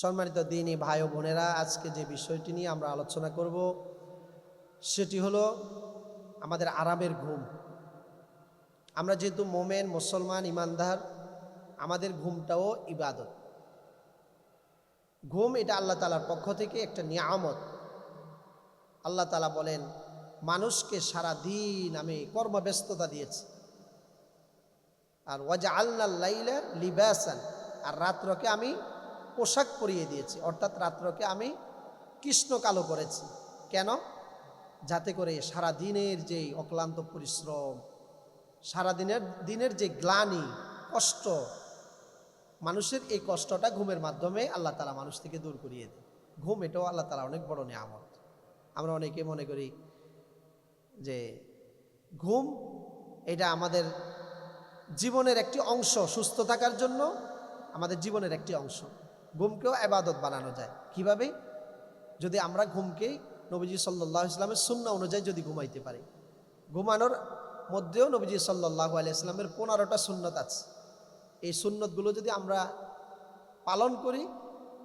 সম্মানিত দিনী ভাই ও বোনেরা, আজকে যে বিষয়টি নিয়ে আমরা আলোচনা করব, সেটি হলো আমাদের আরামের ঘুম। আমরা যেহেতু মোমেন, মুসলমান, ইমানদার, আমাদের ঘুমটাও ইবাদত। ঘুম এটা আল্লাহ তালার পক্ষ থেকে একটা নিয়ামত। আল্লাহ তালা বলেন, মানুষকে সারা দিন আমি কর্মব্যস্ততা দিয়েছি। আর ওয়াজা আল্লাহ লাইলা লিবাসান, আর রাত্রকে আমি পোশাক পরিয়ে দিয়েছি। অর্থাৎ রাত্রকে আমি কৃষ্ণ কালো করেছি কেন? যাতে করে সারা দিনের যেই অক্লান্ত পরিশ্রম সারা দিনের দিনের যে গ্লানি, কষ্ট, মানুষের এই কষ্টটা ঘুমের মাধ্যমে আল্লাহ তালা মানুষ থেকে দূর করিয়ে দেয়। ঘুম এটাও আল্লাহ তালা অনেক বড় নিয়ামত। আমরা অনেকে মনে করি যে ঘুম এটা আমাদের জীবনের একটি অংশ, সুস্থ থাকার জন্য আমাদের জীবনের একটি অংশ। ঘুমকেও আবাদত বানানো যায়। কীভাবে? যদি আমরা ঘুমকে নবীজি সাল্লাহ ইসলামের শূন্য অনুযায়ী যদি ঘুমাইতে পারি। ঘুমানোর মধ্যেও নবীজি সাল্লাহ আলিয়াস্লামের পনেরোটা সুন্নত আছে। এই সুন্নতগুলো যদি আমরা পালন করি,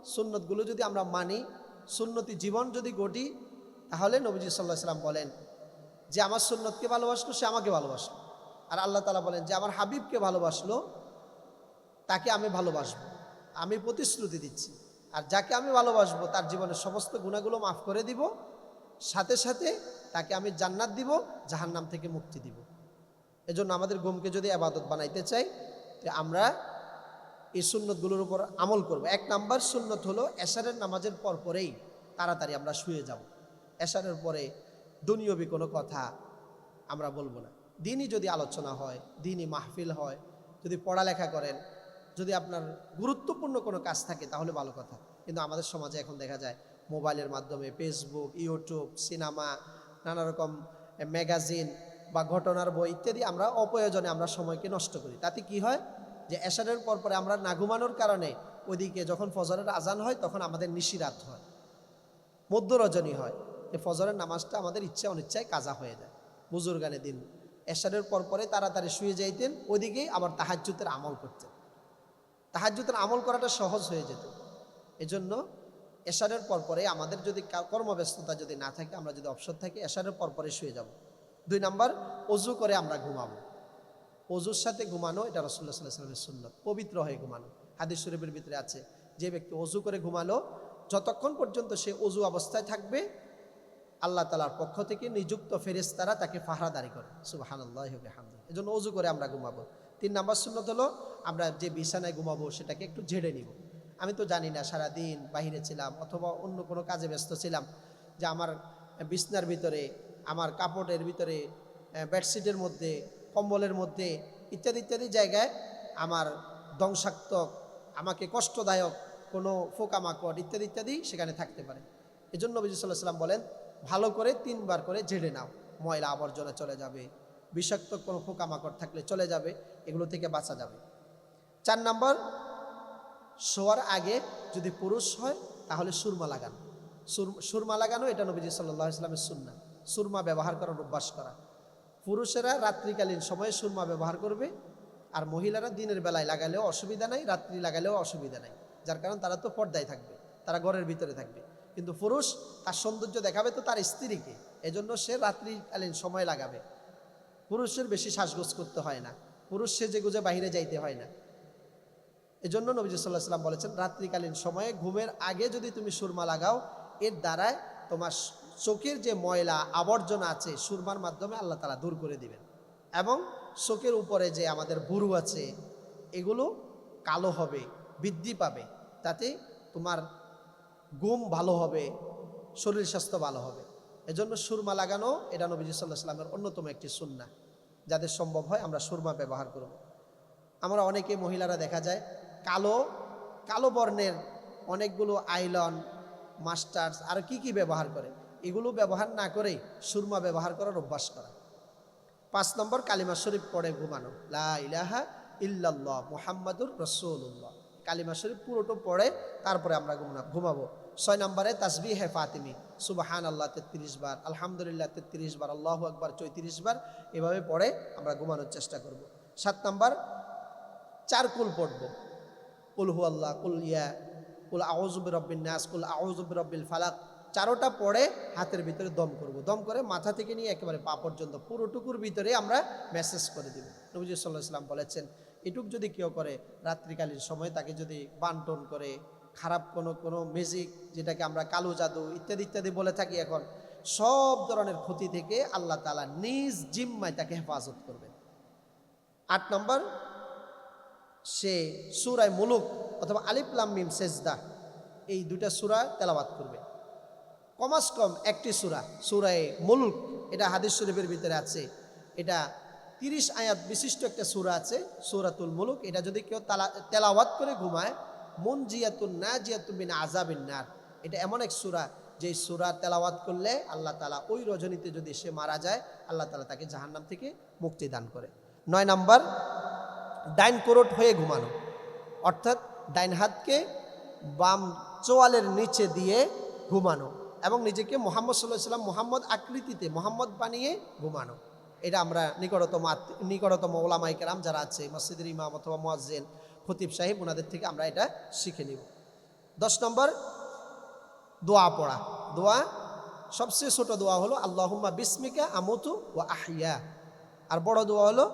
সুন্নতগুলো যদি আমরা মানি, সুন্নতি জীবন যদি গটি তাহলে নবীজি সাল্লাহ সাল্লাম বলেন যে, আমার সুন্নতকে ভালোবাসলো, সে আমাকে ভালোবাসলো। আর আল্লাহ তালা বলেন যে, আমার হাবিবকে ভালোবাসলো, তাকে আমি ভালোবাসবো। আমি প্রতিশ্রুতি দিচ্ছি। আর যাকে আমি ভালোবাসবো, তার জীবনের সমস্ত গুণাগুলো মাফ করে দিব। সাথে সাথে তাকে আমি জান্নাত দিব, জাহান্নাম থেকে মুক্তি দিব। এজন্য আমাদের ঘুমকে যদি আবাদত বানাইতে চাই আমরা এই সুন্নতগুলোর উপর আমল করব। এক নাম্বার সুন্নত হলো এশারের নামাজের পর পরেই তাড়াতাড়ি আমরা শুয়ে যাব। এশারের পরে দুনিয়বি কোনো কথা আমরা বলব না। দিনই যদি আলোচনা হয়, দিনই মাহফিল হয়, যদি পড়ালেখা করেন যদি আপনার গুরুত্বপূর্ণ কোনো কাজ থাকে, তাহলে ভালো কথা। কিন্তু আমাদের সমাজে এখন দেখা যায়, মোবাইলের মাধ্যমে ফেসবুক ইউটিউব সিনেমা, নানা রকম ম্যাগাজিন বা ঘটনার বই ইত্যাদি আমরা অপ্রয়োজনে আমরা সময়কে নষ্ট করি। তাতে কি হয় যে, এশারের পর পরে আমরা না ঘুমানোর কারণে ওইদিকে যখন ফজরের আজান হয়, তখন আমাদের নিশিরাত হয়, মধ্যরজনী হয়। যে, ফজরের নামাজটা আমাদের ইচ্ছা অনিচ্ছায় কাজা হয়ে যায়। বুজুর্গানের দিন, এশারের পর পরে তাড়াতাড়ি শুয়ে যাইতেন, ওইদিকেই আবার তাহাজ্যুতের আমল করতেন। তাহাজ্যুতের আমল করাটা সহজ হয়ে যেত। এজন্য এশারের পর পরে আমাদের যদি কর্মব্যস্ততা যদি না থাকে, আমরা যদি অবসর থাকি, এশারের পর পরে শুয়ে যাব। দুই নাম্বার, অজু করে আমরা ঘুমাবো। অজুর সাথে ঘুমানো, এটা রসুল্লাহ সাল্লাহ সাল্লামের সুন্নত। পবিত্র হয়ে ঘুমানো। হাদিস শরীফের ভিতরে আছে, যে ব্যক্তি অজু করে ঘুমালো, যতক্ষণ পর্যন্ত সে অজু অবস্থায় থাকবে, আল্লাহ তালার পক্ষ থেকে নিযুক্ত ফেরেস্তারা তাকে ফাহাদারি করে। সুবাহান আল্লাহ হামদ এই জন্য অজু করে আমরা ঘুমাবো। তিন নাম্বার সুন্নত হলো, আমরা যে বিছানায় ঘুমাবো সেটাকে একটু ঝেড়ে নিব। আমি তো জানি না সারা দিন বাহিরে ছিলাম অথবা অন্য কোনো কাজে ব্যস্ত ছিলাম যে আমার বিছনার ভিতরে, আমার কাপড়ের ভিতরে বেডশিটের মধ্যে, কম্বলের মধ্যে ইত্যাদি ইত্যাদি জায়গায় আমার ধ্বংসাত্মক, আমাকে কষ্টদায়ক কোনো পোকামাকড় ইত্যাদি ইত্যাদি সেখানে থাকতে পারে। এজন্য নবী সাল্লাহ সাল্লাম বলেন, ভালো করে তিনবার করে ঝেড়ে নাও, ময়লা আবর্জনা চলে যাবে, বিষাক্ত কোনো পোকামাকড় থাকলে চলে যাবে এগুলো থেকে বাঁচা যাবে। চার নম্বর, শোয়ার আগে যদি পুরুষ হয়, তাহলে সুরমা লাগানো। সুর- সুরমা লাগানো এটা নবীজি সাল্লাহ ইসলামের সুন্না সুরমা ব্যবহার করার অভ্যাস করা। পুরুষেরা রাত্রিকালীন সময়ে সুরমা ব্যবহার করবে, আর মহিলারা দিনের বেলায় লাগালেও অসুবিধা নাই, রাত্রি লাগালেও অসুবিধা নাই। যার কারণ তারা তো পর্দায় থাকবে, তারা ঘরের ভিতরে থাকবে। কিন্তু পুরুষ তার সৌন্দর্য দেখাবে তো তার স্ত্রীকে, এজন্য সে রাত্রিকালীন সময় লাগাবে। পুরুষের বেশি শ্বাসগোজ করতে হয় না। পুরুষ সেজে গুজে বাইরে যাইতে হয় না। এজন্য নবী সাল্লাহ সাল্লাম বলেছেন, রাত্রিকালীন সময়ে ঘুমের আগে যদি তুমি সুরমা লাগাও, এর দ্বারায় তোমার চোখের যে ময়লা, আবর্জনা আছে, সুরমার মাধ্যমে আল্লাহ তালা দূর করে দিবেন। এবং চোখের উপরে যে আমাদের বুরু আছে, এগুলো কালো হবে, বৃদ্ধি পাবে। তাতে তোমার ঘুম ভালো হবে, শরীর স্বাস্থ্য ভালো হবে। এজন্য সুরমা লাগানো এটা নবীজি সাল্লাহ সাল্লামের অন্যতম একটি সুন্না যাদের সম্ভব হয় আমরা সুরমা ব্যবহার করব। আমরা অনেকে মহিলারা দেখা যায় কালো কালো বর্ণের অনেকগুলো আইলন, মাস্টার্স আর কি কি ব্যবহার করে। এগুলো ব্যবহার না করেই সুরমা ব্যবহার করার অভ্যাস করা। পাঁচ নম্বর কালিমা শরীফ পড়ে ঘুমানো। লা ইলাহা মুহাম্মাদুর রসুল্লাহ কালিমা শরীফ পুরোটো পড়ে তারপরে আমরা ঘুমাবো। ছয় নম্বরে তাসবি হে ফাতিমি। সুবাহান আল্লাহ তেত্রিশ বার। আলহামদুলিল্লাহ, তেত্রিশ বার। আল্লাহ আকবার, চৌত্রিশ বার। এভাবে পড়ে আমরা ঘুমানোর চেষ্টা করব। সাত নম্বর চার কুল পড়ব। কুল হু আল্লাহ কুল ইয়া, কুল আউজুবির রব্বিন নাস, কুল আউজুবির রব্বিল ফালাক। চারোটা পড়ে হাতের ভিতরে দম করব। দম করে মাথা থেকে নিয়ে একেবারে পা পর্যন্ত পুরোটুকুর ভিতরে আমরা মেসেজ করে দিব। নবীজ সাল্লাহ ইসলাম বলেছেন, এটুক যদি কেউ করে, রাত্রিকালীন সময় তাকে যদি বান্টন করে খারাপ কোনো কোনো মিউজিক যেটাকে আমরা কালো জাদু ইত্যাদি ইত্যাদি বলে থাকি এখন, সব ধরনের ক্ষতি থেকে আল্লাহ তালা নিজ জিম্মায় তাকে হেফাজত করবেন। আট নম্বর, সে সুরায় মুলুক অথবা আলিফলাম মিম সেজদা, এই দুটা সুরা তেলাবাত করবে। কমাস কম একটি সুরা, সুরায় মুলুক, এটা হাদিস শরীফের ভিতরে আছে। এটা তিরিশ আয়াত বিশিষ্ট একটা সুরা আছে, সুরাতুল মুলুক, এটা যদি কেউ তালা, তেলাওয়াত করে ঘুমায় মন জিয়াতুন না জিয়াতুন বিন আজাবিন নার। এটা এমন এক সুরা, যেই সুরা তেলাওয়াত করলে আল্লাহ তালা ওই রজনীতে যদি সে মারা যায়, আল্লাহ তালা তাকে জাহান্নাম থেকে মুক্তি দান করে। নয় নাম্বার, ডাইন কোরট হয়ে ঘুমানো। অর্থাৎ ডাইন হাতকে বাম চোয়ালের নিচে দিয়ে ঘুমানো এবং নিজেকে মোহাম্মদ সাল্লাহ সাল্লাম মোহাম্মদ আকৃতিতে, মোহাম্মদ বানিয়ে ঘুমানো। এটা আমরা নিকটতম নিকটতম ওলামাই কেরাম যারা আছে, মসজিদের ইমাম অথবা মোয়াজ্জেন খতিব সাহেব, ওনাদের থেকে আমরা এটা শিখে নিব। দশ নম্বর, দোয়া পড়া। দোয়া, সবচেয়ে ছোট দোয়া হলো, আল্লাহুম্মা বিস্মিকা আমতু ও আহিয়া আর বড় দোয়া হলো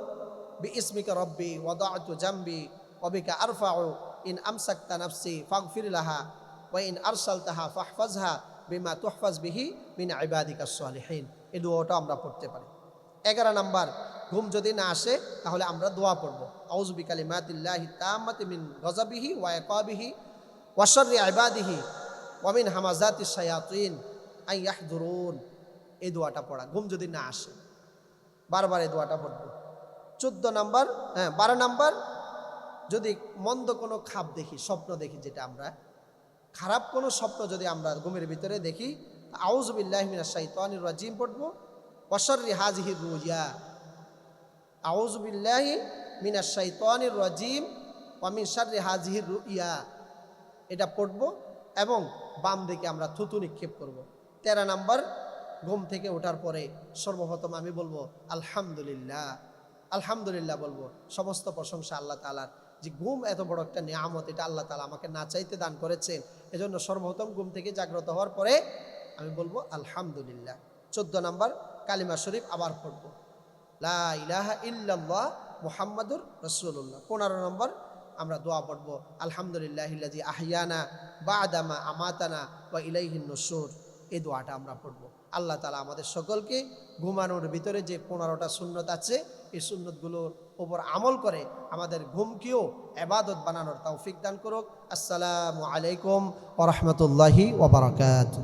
বি ইসমিকা রব্বি ওয়াদাতু জাম্বি অবিকা আরফাউ ইন আমসাকতা নাফসি ফাগফির ওয়া ইন আরসালতাহা ফাহফাজহা বিমা তুহফাজ বিহি মিন ইবাদিকা সালিহিন এই দোয়াটা আমরা পড়তে পারি। এগারো নাম্বার ঘুম যদি না আসে, তাহলে আমরা দোয়া পড়ব। আউজ বিকালি মাতিল্লাহি তামাতি মিন গজাবিহি ওয়া ইকাবিহি ওয়া শাররি ইবাদিহি ওয়া মিন হামাজাতি শায়াতিন এই দোয়াটা পড়া, ঘুম যদি না আসে। বারবার এই দোয়াটা পড়ব। চোদ্দ নাম্বার হ্যাঁ বারো নাম্বার, যদি মন্দ কোনো খাপ দেখি, স্বপ্ন দেখি যেটা আমরা, খারাপ কোনো স্বপ্ন যদি আমরা ঘুমের ভিতরে দেখি আউজবিল্লাহ মিনা শাইতানির রাজিম পড়ব। ওয়াশাররি হাজিহি রুইয়া আউজবিল্লাহি মিনা শাইতানির রাজিম ওয়ামিন শাররি হাজিহি রুইয়া। এটা পড়ব এবং বাম দিকে আমরা থুতু নিক্ষেপ করব। তেরো নাম্বার, ঘুম থেকে ওঠার পরে সর্বপ্রথম আমি বলব, আলহামদুলিল্লাহ। আলহামদুলিল্লাহ বলব, সমস্ত প্রশংসা আল্লাহ তালার যে ঘুম এত বড় একটা নিয়ামত, এটা আল্লাহ তালা আমাকে না চাইতে দান করেছেন এজন্য সর্বপ্রথম ঘুম থেকে জাগ্রত হওয়ার পরে আমি বলব, আলহামদুলিল্লাহ। চোদ্দ নাম্বার, কালিমা শরীফ আবার পড়ব। লা ইলাহা রসুল্লাহ পনেরো নম্বর আমরা দোয়া পড়ব আলহামদুলিল্লাহ ইল্লাজি আহিয়ানা বা আদামা আমাতানা বা ইলাইহিন নসুর। এই দোয়াটা আমরা পড়ব। আল্লাহ তালা আমাদের সকলকে ঘুমানোর ভিতরে যে পনেরোটা সুন্নত আছে, এই সুন্নতগুলোর উপর আমল করে আমাদের ঘুমকেও এবাদত বানানোর তৌফিক দান করুক। আসসালামু আলাইকুম ওরহমতুল্লাহি ওবরাকাত